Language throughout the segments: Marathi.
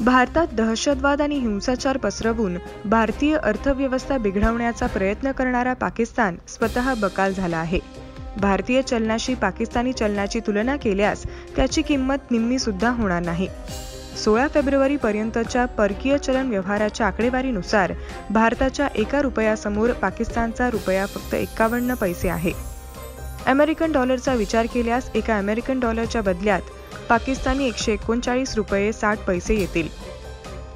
भारतात दहशतवाद आणि हिंसाचार पसरवून भारतीय अर्थव्यवस्था बिघडवण्याचा प्रयत्न करणारा पाकिस्तान स्वतः बकाल झाला आहे. भारतीय चलनाशी पाकिस्तानी चलनाची तुलना केल्यास त्याची किंमत निम्मी सुद्धा होणार नाही. सोळा फेब्रुवारी पर्यंतच्या परकीय चलन व्यवहाराच्या आकडेवारीनुसार भारताच्या एका रुपयासमोर पाकिस्तानचा रुपया फक्त एक्कावन्न पैसे आहे. अमेरिकन डॉलरचा विचार केल्यास एका अमेरिकन डॉलरच्या बदल्यात पाकिस्तानी एकशे एकोणचाळीस रुपये साठ पैसे येतील.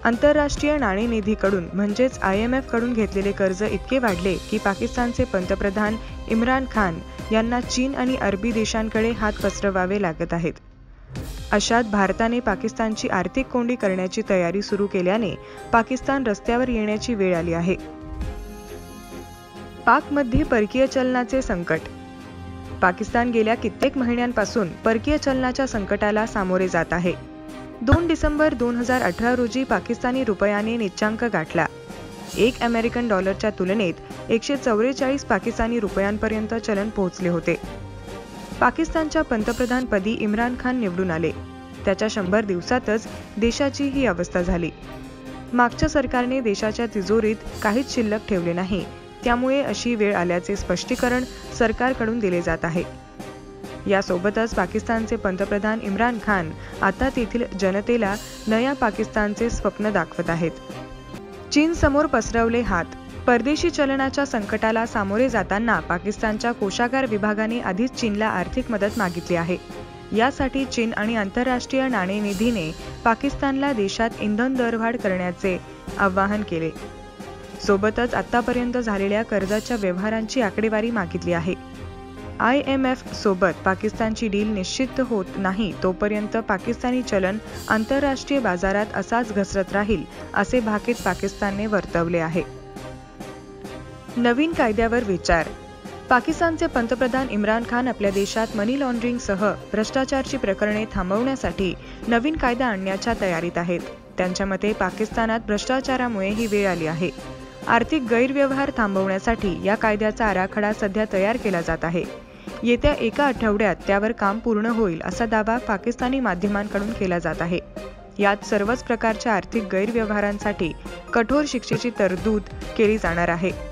आंतरराष्ट्रीय नाणेनिधीकडून म्हणजेच आय एम एफकडून घेतलेले कर्ज इतके वाढले की पाकिस्तानचे पंतप्रधान इम्रान खान यांना चीन आणि अरबी देशांकडे हात पसरवावे लागत आहेत. अशात भारताने पाकिस्तानची आर्थिक कोंडी करण्याची तयारी सुरू केल्याने पाकिस्तान रस्त्यावर येण्याची वेळ आली आहे. पाकमध्ये परकीय चलनाचे संकट पाकिस्तान गेल्या कित्येक महिन्यांपासून परकीय चलनाच्या संकटाला सामोरे जात आहे. दोन डिसेंबर दोन हजार अठरा रोजी पाकिस्तानी रुपयाने निच्चांक गाठला. एक अमेरिकन डॉलरच्या तुलनेत एकशे चौवेचाळीस पाकिस्तानी रुपयांपर्यंत चलन पोहोचले होते. पाकिस्तानच्या पंतप्रधानपदी इम्रान खान निवडून आले. त्याच्या शंभर दिवसातच देशाची ही अवस्था झाली. मागच्या सरकारने देशाच्या तिजोरीत काहीच शिल्लक ठेवले नाही. त्यामुळे अशी वेळ आल्याचे स्पष्टीकरण सरकारकडून दिले जात आहे. यासोबतच पाकिस्तानचे पंतप्रधान इम्रान खान आता तेथील जनतेला नया पाकिस्तानचे स्वप्न दाखवत आहेत. चीन समोर पसरवले हात. परदेशी चलनाच्या संकटाला सामोरे जाताना पाकिस्तानच्या कोशागार विभागाने आधीच चीनला आर्थिक मदत मागितली आहे. यासाठी चीन आणि आंतरराष्ट्रीय नाणेनिधीने पाकिस्तानला देशात इंधन दरवाढ करण्याचे आवाहन केले. सोबतच आतापर्यंत झालेल्या कर्जाच्या व्यवहारांची आकडेवारी मागितली आहे. आय एम एफ सोबत पाकिस्तानची डील निश्चित होत नाही तोपर्यंत पाकिस्तानी चलन आंतरराष्ट्रीय बाजारात असाच घसरत राहील असे भाकीत पाकिस्तानने वर्तवले आहे. नवीन कायद्यावर विचार. पाकिस्तानचे पंतप्रधान इम्रान खान आपल्या देशात मनी लॉन्ड्रिंगसह भ्रष्टाचारची प्रकरणे थांबवण्यासाठी नवीन कायदा आणण्याच्या तयारीत आहेत. त्यांच्या मते पाकिस्तानात भ्रष्टाचारामुळे ही वेळ आली आहे. आर्थिक गैरव्यवहार थांबवण्यासाठी या कायद्याचा आराखडा सध्या तयार केला जात आहे. येत्या एका आठवड्यात त्यावर काम पूर्ण होईल असा दावा पाकिस्तानी माध्यमांकडून केला जात आहे. यात सर्वच प्रकारच्या आर्थिक गैरव्यवहारांसाठी कठोर शिक्षेची तरतूद केली जाणार आहे.